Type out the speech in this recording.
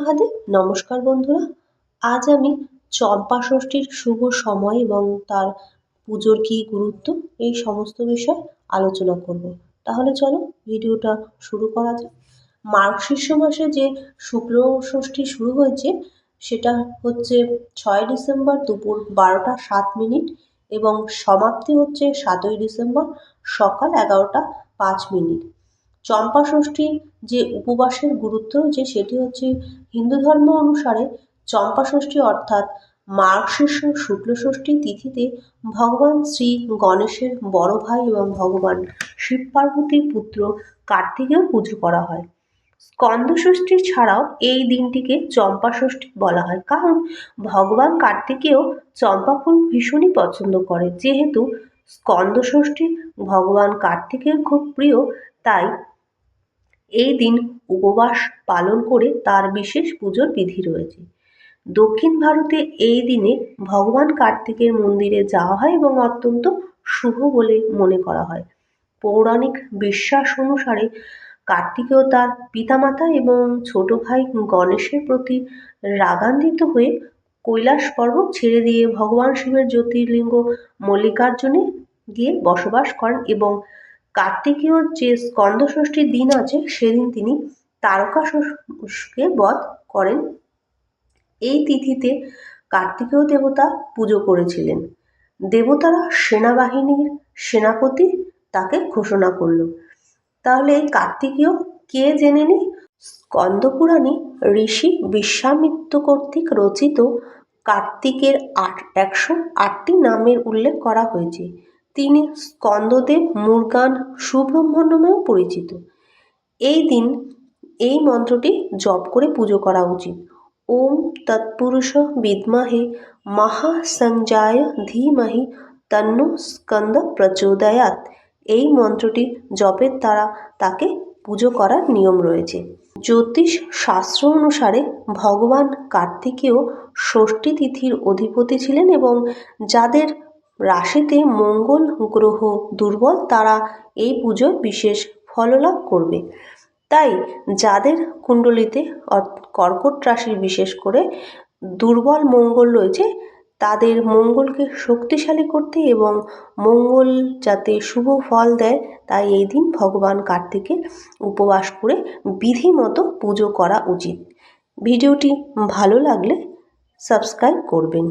মহাদেব, নমস্কার বন্ধুরা। আজ আমি চম্পা ষষ্ঠীর শুভ সময় এবং তার পুজোর কী গুরুত্ব এই সমস্ত বিষয় আলোচনা করব। তাহলে চলো ভিডিওটা শুরু করা যাক। মার্গশীর্ষ মাসে যে শুক্ল ষষ্ঠী শুরু হয়েছে, সেটা হচ্ছে ছয় ডিসেম্বর দুপুর বারোটা সাত মিনিট এবং সমাপ্তি হচ্ছে সাতই ডিসেম্বর সকাল এগারোটা পাঁচ মিনিট। চম্পা ষষ্ঠীর যে উপবাসের গুরুত্ব রয়েছে, সেটি হচ্ছে হিন্দু ধর্ম অনুসারে চম্পা ষষ্ঠী অর্থাৎ মার্গশীর্ষ শুক্ল ষষ্ঠী তিথিতে ভগবান শ্রী গণেশের বড় ভাই এবং ভগবান শিব পার্বতীর পুত্র কার্তিকেও পুজো করা হয়। স্কন্দ ষষ্ঠী ছাড়াও এই দিনটিকে চম্পা ষষ্ঠী বলা হয়। কারণ ভগবান কার্তিকেও চম্পা ফুল ভীষণই পছন্দ করে। যেহেতু স্কন্দ ষষ্ঠী ভগবান কার্তিকের খুব প্রিয়, তাই এই দিন উপবাস পালন করে তার বিশেষ পুজোর বিধি রয়েছে। দক্ষিণ ভারতে এই দিনে ভগবান কার্তিকের মন্দিরে যাওয়া হয় এবং অত্যন্ত শুভ বলে মনে করা হয়। পৌরাণিক বিশ্বাস অনুসারে কার্তিকেয় তার পিতামাতা এবং ছোট ভাই গণেশের প্রতি রাগান্বিত হয়ে কৈলাস পর্বত ছেড়ে দিয়ে ভগবান শিবের জ্যোতির্লিঙ্গ মল্লিকার্জুনে গিয়ে বসবাস করেন এবং কার্তিকীয় যে স্কন্দ ষষ্ঠীর দিন আছে, সেদিন তিনি তারকাসুরকে বধ করেন। এই তিথিতে কার্তিকেয় দেবতা পুজো করেছিলেন। দেবতারা সেনাবাহিনীর সেনাপতি তাকে ঘোষণা করল। তাহলে এই কার্তিকীয় কে জেনে নি স্কন্দপুরাণে ঋষি বিশ্বামিত্র কর্তৃক রচিত কার্তিকের আট একশো আটটি নামের উল্লেখ করা হয়েছে। তিনি স্কন্দদেব, মুরগান, সুব্রহ্মণ্য নামেও পরিচিত। এই দিন এই মন্ত্রটি জপ করে পুজো করা উচিত। ওম তৎপুরুষ বিদ্মহে মহাসঞ্জায় ধীমহি তন্ন স্কন্দ প্রচোদয়াত এই মন্ত্রটি জপের দ্বারা তাকে পুজো করার নিয়ম রয়েছে। জ্যোতিষ শাস্ত্র অনুসারে ভগবান কার্তিকেয় ষষ্ঠী তিথির অধিপতি ছিলেন এবং যাদের রাশিতে মঙ্গল গ্রহ দুর্বল, তারা এই পুজোয় বিশেষ ফললাভ করবে। তাই যাদের কুণ্ডলিতে কর্কট রাশির বিশেষ করে দুর্বল মঙ্গল রয়েছে, তাদের মঙ্গলকে শক্তিশালী করতে এবং মঙ্গল যাতে শুভ ফল দেয়, তাই এই দিন ভগবান কার্তিকের উপবাস করে বিধি মতো পুজো করা উচিত। ভিডিওটি ভালো লাগলে সাবস্ক্রাইব করবেন।